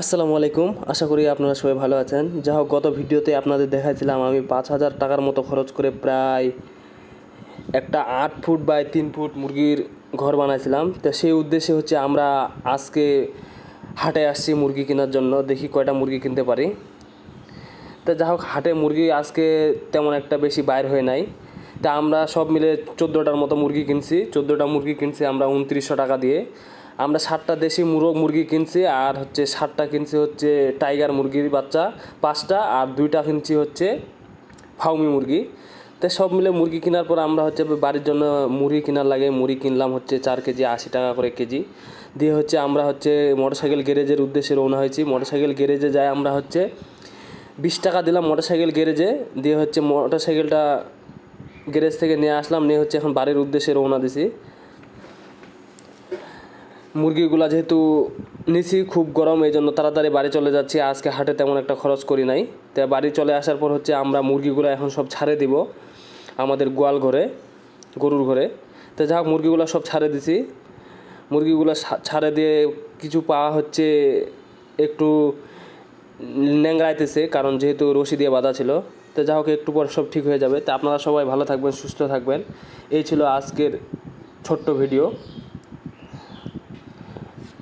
আসসালামু আলাইকুম। আশা করি আপনারা সবাই ভালো আছেন। যা হোক, গত ভিডিওতে আপনাদের দেখাইছিলাম, আমি পাঁচ হাজার টাকার মতো খরচ করে প্রায় একটা আট ফুট বাই তিন ফুট মুরগির ঘর বানাইছিলাম। তো সেই উদ্দেশ্যে হচ্ছে আমরা আজকে হাটে আসছি মুরগি কেনার জন্য। দেখি কয়টা মুরগি কিনতে পারি। তো যা হোক, হাটে মুরগি আজকে তেমন একটা বেশি বাইর হয়ে নাই। তা আমরা সব মিলে চোদ্দোটার মতো মুরগি কিনছি। চোদ্দোটা মুরগি কিনছি আমরা উনত্রিশশো টাকা দিয়ে। আমরা ষাটটা দেশি মুরগ মুরগি কিনছি, আর হচ্ছে ষাটটা কিনছি হচ্ছে টাইগার মুরগির বাচ্চা পাঁচটা, আর দুইটা কিনছি হচ্ছে ফাউমি মুরগি। তো সব মিলে মুরগি কেনার পর আমরা হচ্ছে বাড়ির জন্য মুরগি কেনার লাগে মুরগি কিনলাম হচ্ছে চার কেজি, আশি টাকা করে কেজি। দিয়ে হচ্ছে আমরা হচ্ছে মোটরসাইকেল গ্যারেজের উদ্দেশ্যে রওনা হয়েছি। মোটরসাইকেল গ্যারেজে যাই আমরা হচ্ছে বিশ টাকা দিলাম মোটরসাইকেল গ্যারেজে। দিয়ে হচ্ছে মোটরসাইকেলটা গ্যারেজ থেকে নিয়ে আসলাম, নিয়ে হচ্ছে এখন বাড়ির উদ্দেশ্যে রওনা দিছি। মুরগিগুলা যেহেতু নিছি, খুব গরম এই জন্য তাড়াতাড়ি বাড়ি চলে যাচ্ছি। আজকে হাটে তেমন একটা খরচ করি নাই। তো বাড়ি চলে আসার পর হচ্ছে আমরা মুরগিগুলো এখন সব ছাড়ে দিব আমাদের গোয়াল ঘরে, গরুর ঘরে। তো যা মুরগিগুলো সব ছাড়ে দিছি। মুরগিগুলো ছাড়ে দিয়ে কিছু পাওয়া হচ্ছে একটু ন্যাংরাইতেছে কারণ যেহেতু রশি দিয়ে বাঁধা ছিল। তো যা হোক, একটু পর সব ঠিক হয়ে যাবে। তো আপনারা সবাই ভালো থাকবেন, সুস্থ থাকবেন। এই ছিল আজকের ছোট্ট ভিডিও।